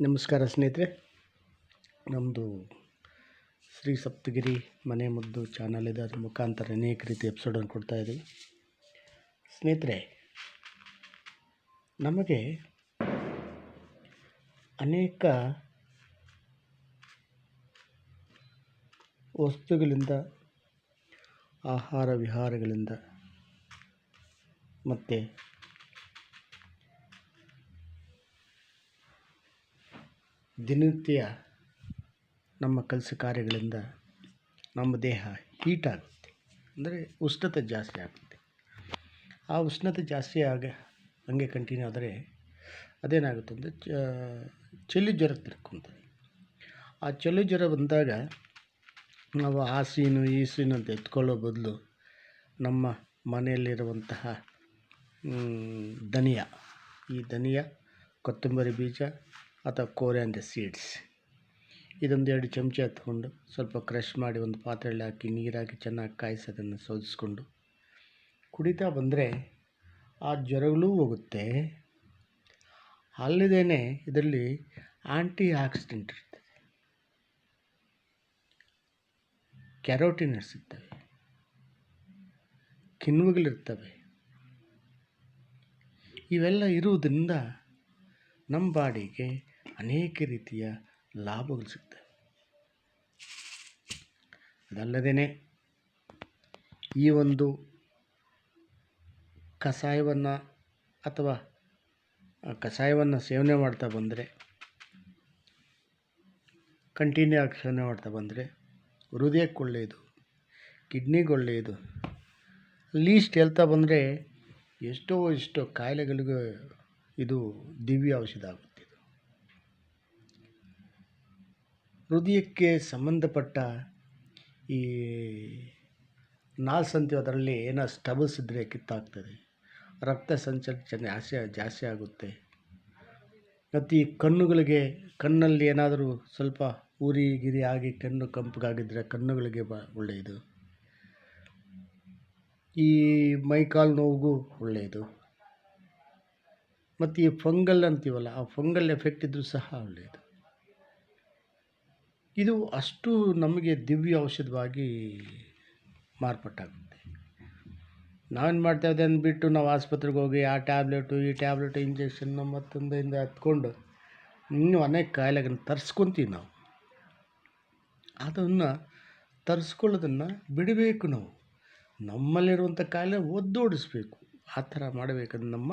ನಮಸ್ಕಾರ ಸ್ನೇಹಿತರೆ. ನಮ್ಮದು ಶ್ರೀ ಸಪ್ತಗಿರಿ ಮನೆ ಮುದ್ದು ಚಾನಲ್ ಇದೆ. ಅದರ ಮುಖಾಂತರ ಅನೇಕ ರೀತಿ ಎಪಿಸೋಡನ್ನು ಕೊಡ್ತಾ ಇದ್ದೀವಿ ಸ್ನೇಹಿತರೆ, ನಮಗೆ ಅನೇಕ ವಸ್ತುಗಳಿಂದ, ಆಹಾರ ವಿಹಾರಗಳಿಂದ, ಮತ್ತು ದಿನನಿತ್ಯ ನಮ್ಮ ಕೆಲಸ ಕಾರ್ಯಗಳಿಂದ ನಮ್ಮ ದೇಹ ಹೀಟ್ ಆಗುತ್ತೆ. ಅಂದರೆ ಉಷ್ಣತೆ ಜಾಸ್ತಿ ಆಗುತ್ತೆ. ಆ ಉಷ್ಣತೆ ಜಾಸ್ತಿ ಆಗ ಹಂಗೆ ಕಂಟಿನ್ಯೂ ಆದರೆ ಅದೇನಾಗುತ್ತೆ ಅಂದರೆ ಚಳಿ ಜ್ವರ ತಿರ್ಕೊಂತದೆ. ಆ ಚಳಿ ಜ್ವರ ಬಂದಾಗ ನಾವು ಆ ಸೀನು ಈ ಸೀನು ಅಂತ ಎತ್ಕೊಳ್ಳೋ ಬದಲು ನಮ್ಮ ಮನೆಯಲ್ಲಿರುವಂತಹ ಧನಿಯಾ, ಈ ಧನಿಯಾ, ಕೊತ್ತಂಬರಿ ಬೀಜ ಅಥವಾ ಕೋರಿಯಾಂದ ಸೀಡ್ಸ್ ಇದೊಂದು ಎರಡು ಚಮಚ ಎತ್ಕೊಂಡು ಸ್ವಲ್ಪ ಕ್ರಷ್ ಮಾಡಿ ಒಂದು ಪಾತ್ರೆಯಲ್ಲಿ ಹಾಕಿ ನೀರು ಹಾಕಿ ಚೆನ್ನಾಗಿ ಕಾಯಿಸಿ ಅದನ್ನು ಸೋದಿಸ್ಕೊಂಡು ಕುಡಿತಾ ಬಂದರೆ ಆ ಜ್ವರಗಳೂ ಹೋಗುತ್ತೆ. ಅಲ್ಲದೇ ಇದರಲ್ಲಿ ಆ್ಯಂಟಿ ಆಕ್ಸಿಡೆಂಟ್ ಇರ್ತದೆ. ಕ್ಯಾರೋಟಿನಸ್ ಇರ್ತವೆ. ಕಿಣ್ವಗಳಿರ್ತವೆ. ಇವೆಲ್ಲ ಇರುವುದರಿಂದ ನಮ್ಮ ಬಾಡಿಗೆ ಅನೇಕ ರೀತಿಯ ಲಾಭಗಳು ಸಿಗ್ತವೆ. ಅದಲ್ಲದೇ ಈ ಒಂದು ಕಷಾಯವನ್ನು ಅಥವಾ ಕಷಾಯವನ್ನು ಸೇವನೆ ಮಾಡ್ತಾ ಬಂದರೆ ಕಂಟಿನ್ಯೂ ಆಗಿ ಸೇವನೆ ಮಾಡ್ತಾ ಬಂದರೆ, ಹೃದಯಕ್ಕೆ ಒಳ್ಳೆಯದು, ಕಿಡ್ನಿಗೆ ಒಳ್ಳೆಯದು ಲೀಸ್ಟ್ ಹೇಳ್ತಾ ಬಂದರೆ ಎಷ್ಟೋ ಎಷ್ಟೋ ಕಾಯಿಲೆಗಳಿಗೂ ಇದು ದಿವ್ಯ ಔಷಧ ಆಗುತ್ತೆ ಇದು ಹೃದಯಕ್ಕೆ ಸಂಬಂಧಪಟ್ಟ ಈ ನಾಲ್ಸ್ ಅಂತೀವಿ ಅದರಲ್ಲಿ ಏನೋ ಸ್ಟಬಲ್ಸ್ ಇದ್ದರೆ ಕಿತ್ತಾಗ್ತದೆ. ರಕ್ತ ಸಂಚಲನ ಜಾಸ್ತಿ ಜಾಸ್ತಿ ಆಗುತ್ತೆ. ಮತ್ತು ಈ ಕಣ್ಣುಗಳಿಗೆ, ಕಣ್ಣಲ್ಲಿ ಏನಾದರೂ ಸ್ವಲ್ಪ ಉರಿ, ಗಿರಿ ಆಗಿ ಕಣ್ಣು ಕಂಪಗಾಗಿದ್ದರೆ ಕಣ್ಣುಗಳಿಗೆ ಬ ಒಳ್ಳೆಯದು. ಈ ಮೈಕಾಲು ನೋವಿಗೂ ಒಳ್ಳೆಯದು. ಮತ್ತು ಈ ಫಂಗಲ್ ಅಂತೀವಲ್ಲ, ಆ ಫಂಗಲ್ ಎಫೆಕ್ಟ್ ಇದ್ದರೂ ಸಹ ಒಳ್ಳೆಯದು. ಇದು ಅಷ್ಟು ನಮಗೆ ದಿವ್ಯ ಔಷಧವಾಗಿ ಮಾರ್ಪಾಟಾಗುತ್ತೆ ನಾವೇನು ಮಾಡ್ತಾಯಿದ್ದೆ ಅಂದ್ಬಿಟ್ಟು ನಾವು ಆಸ್ಪತ್ರೆಗೆ ಹೋಗಿ ಆ ಟ್ಯಾಬ್ಲೆಟು, ಈ ಟ್ಯಾಬ್ಲೆಟು ಇಂಜೆಕ್ಷನ್ನು ಮತ್ತೊಂದರಿಂದ ಹತ್ಕೊಂಡು ಇನ್ನೂ ಅನೇಕ ಕಾಯಿಲೆಗಳನ್ನ ತರಿಸ್ಕೊತೀವಿ ನಾವು. ಅದನ್ನು ತರಿಸ್ಕೊಳ್ಳೋದನ್ನು ಬಿಡಬೇಕು ನಾವು. ನಮ್ಮಲ್ಲಿರುವಂಥ ಕಾಯಿಲೆ ಒದ್ದೋಡಿಸ್ಬೇಕು. ಆ ಥರ ಮಾಡಬೇಕಂದ್ರೆ ನಮ್ಮ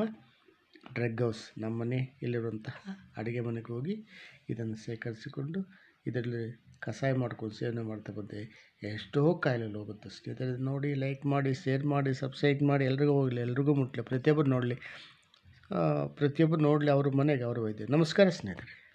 ಡ್ರಗ್ ಹೌಸ್ ನಮ್ಮನೆ ಇಲ್ಲಿರುವಂತಹ ಅಡುಗೆ ಮನೆಗೆ ಹೋಗಿ ಇದನ್ನು ಸೇಕರಿಸಿಕೊಂಡು ಇದರಲ್ಲಿ ಕಷಾಯ ಮಾಡ್ಕೊಂಡು ಸೇವನೆ ಮಾಡ್ತಾ ಬಂದರೆ ಎಷ್ಟೋ ಕಾಯಿಲೆಗಳು ಹೋಗುತ್ತೆ ಸ್ನೇಹಿತರೆ ನೋಡಿ ಲೈಕ್ ಮಾಡಿ ಶೇರ್ ಮಾಡಿ ಸಬ್ಸ್ಕ್ರೈಬ್ ಮಾಡಿ, ಎಲ್ರಿಗೂ ಹೋಗಲಿ, ಎಲ್ರಿಗೂ ಮುಟ್ಟಲಿ ಪ್ರತಿಯೊಬ್ಬರು ನೋಡಲಿ. ಪ್ರತಿಯೊಬ್ಬರು ನೋಡಲಿ, ಅವ್ರ ಮನೆಗೆ ಅವರು ವೈದ್ಯ ನಮಸ್ಕಾರ ಸ್ನೇಹಿತರೆ.